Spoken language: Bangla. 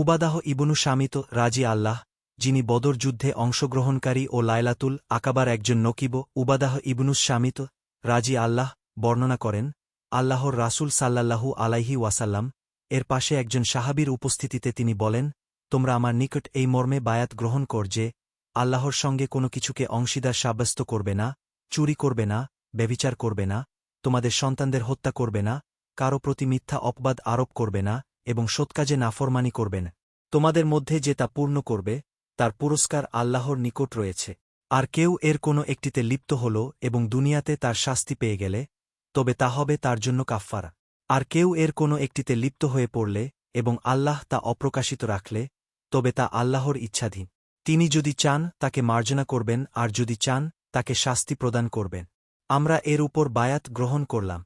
উবাদাহ ইবনু শামিত রাজি আল্লাহ, যিনি বদর যুদ্ধে অংশগ্রহণকারী ও লায়লাতুল আকাবার একজন নকিব, উবাদাহ ইবনুস শামিত রাজি আল্লাহ বর্ণনা করেন, আল্লাহর রাসূল সাল্লাল্লাহু আলাইহি ওয়াসাল্লাম, এর পাশে একজন সাহাবীর উপস্থিতিতে তিনি বলেন, তোমরা আমার নিকট এই মর্মে বায়াত গ্রহণ কর যে, আল্লাহর সঙ্গে কোনো কিছুকে অংশীদার সাব্যস্ত করবে না, চুরি করবে না, ব্যভিচার করবে না, তোমাদের সন্তানদের হত্যা করবে না, কারও প্রতি মিথ্যা অপবাদ আরোপ করবে না এবং সৎকাজে নাফরমানি করবে না তোমাদের মধ্যে যে তা পূর্ণ করবে, তার পুরস্কার আল্লাহর নিকট রয়েছে। আর কেউ এর কোনো একটিতে লিপ্ত হল এবং দুনিয়াতে তার শাস্তি পেয়ে গেলে, তবে তা হবে তার জন্য কাফফারা। আর কেউ এর কোনো একটিতে লিপ্ত হয়ে পড়লে এবং আল্লাহ তা অপ্রকাশিত রাখলে, তবে তা আল্লাহর ইচ্ছাধীন। তিনি যদি চান, তাকে মার্জনা করবেন, আর যদি চান, তাকে শাস্তি প্রদান করবেন। আমরা এর উপর বায়াত গ্রহণ করলাম।